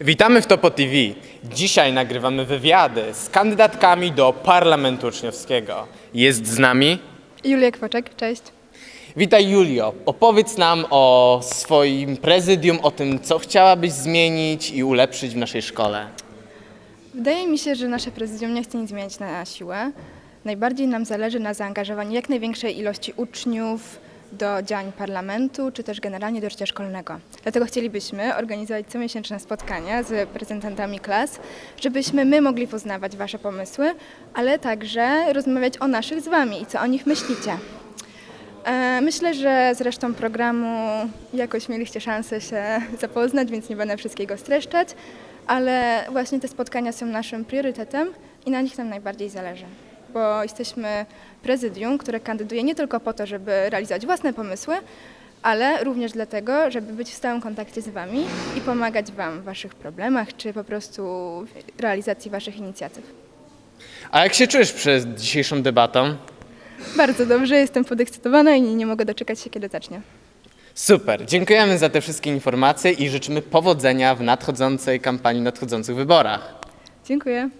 Witamy w Topo TV. Dzisiaj nagrywamy wywiady z kandydatkami do Parlamentu Uczniowskiego. Jest z nami. Julia Kwoczek, cześć. Witaj Julio. Opowiedz nam o swoim prezydium, o tym, co chciałabyś zmienić i ulepszyć w naszej szkole. Wydaje mi się, że nasze prezydium nie chce nic zmieniać na siłę. Najbardziej nam zależy na zaangażowaniu jak największej ilości uczniów do działań parlamentu, czy też generalnie do życia szkolnego. Dlatego chcielibyśmy organizować comiesięczne spotkania z reprezentantami klas, żebyśmy my mogli poznawać Wasze pomysły, ale także rozmawiać o naszych z Wami i co o nich myślicie. E, Myślę, że z resztą programu jakoś mieliście szansę się zapoznać, więc nie będę wszystkiego streszczać, ale właśnie te spotkania są naszym priorytetem i na nich nam najbardziej zależy, bo jesteśmy prezydium, które kandyduje nie tylko po to, żeby realizować własne pomysły, ale również dlatego, żeby być w stałym kontakcie z Wami i pomagać Wam w Waszych problemach, czy po prostu w realizacji Waszych inicjatyw. A jak się czujesz przed dzisiejszą debatą? Bardzo dobrze, jestem podekscytowana i nie mogę doczekać się, kiedy zacznie. Super, dziękujemy za te wszystkie informacje i życzymy powodzenia w nadchodzącej kampanii, nadchodzących wyborach. Dziękuję.